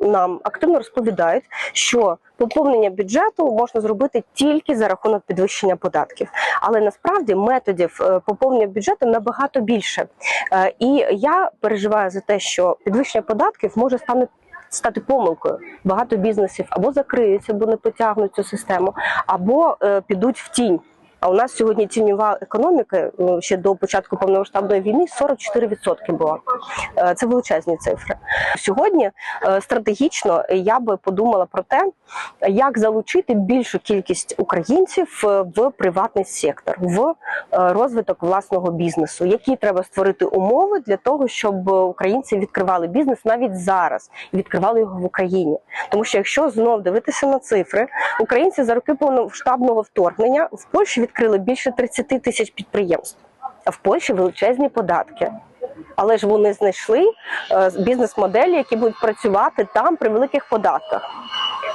нам активно розповідають, що поповнення бюджету можна зробити тільки за рахунок підвищення податків. Але насправді методів е, поповнення бюджету набагато більше. Е, І я переживаю за те, що підвищення податків може стати. Стати помилкою. Багато бізнесів або закриються, або не потягнуть цю систему, або е, підуть в тінь. А у нас сьогодні тіньова економіка ну, ще до початку повномасштабної війни 44% була. Е, Це величезні цифри. Сьогодні е, стратегічно я би подумала про те, як залучити більшу кількість українців е, в приватний сектор, в розвиток власного бізнесу. Які треба створити умови для того, щоб українці відкривали бізнес навіть зараз і відкривали його в Україні. Тому що якщо знов дивитися на цифри, українці за роки повномасштабного вторгнення в Польщі відкрили більше 30 тисяч підприємств, а в Польщі величезні податки. Але ж вони знайшли е, бізнес-моделі, які будуть працювати там при великих податках.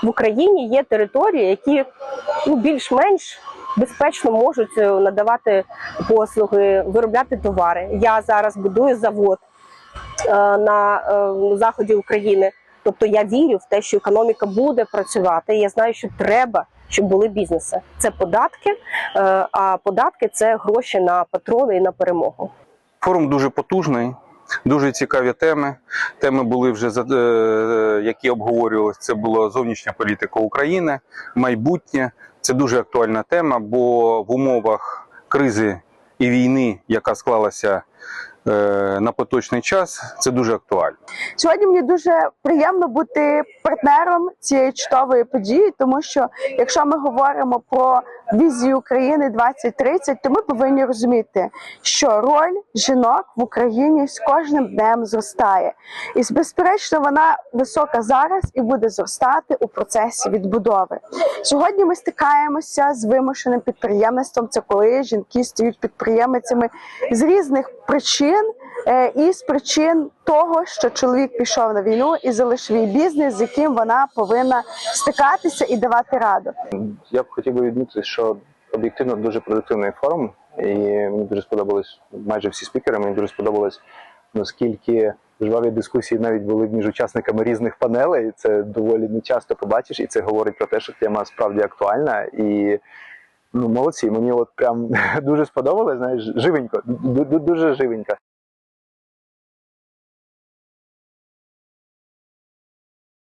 В Україні є території, які ну, більш-менш безпечно можуть е, надавати послуги, виробляти товари. Я зараз будую завод е, на заході України. Тобто я вірю в те, що економіка буде працювати. Я знаю, що треба, щоб були бізнеси. Це податки, е, а податки це гроші на патрони і на перемогу. Форум дуже потужний, дуже цікаві теми. Теми були вже е, які обговорювалися. Це була зовнішня політика України, майбутнє. Це дуже актуальна тема, бо в умовах кризи і війни, яка склалася на поточний час, це дуже актуально. Сьогодні мені дуже приємно бути партнером цієї чудової події, тому що якщо ми говоримо про візію України 2030, то ми повинні розуміти, що роль жінок в Україні з кожним днем зростає, і безперечно вона висока зараз і буде зростати у процесі відбудови. Сьогодні ми стикаємося з вимушеним підприємництвом. Це коли жінки стають підприємницями з різних причин. Е, і з причин того, що чоловік пішов на війну і залишив їй бізнес, з яким вона повинна стикатися і давати раду. Я б хотів би відмітити, що об'єктивно дуже продуктивний форум, і мені дуже сподобалось майже всі спікери. Мені дуже сподобалось наскільки жваві дискусії навіть були між учасниками різних панелей. Це доволі не часто побачиш, і це говорить про те, що тема справді актуальна і. Ну, молодці, мені от прям дуже сподобалось, знаєш, живенько, ду- ду- дуже живенько.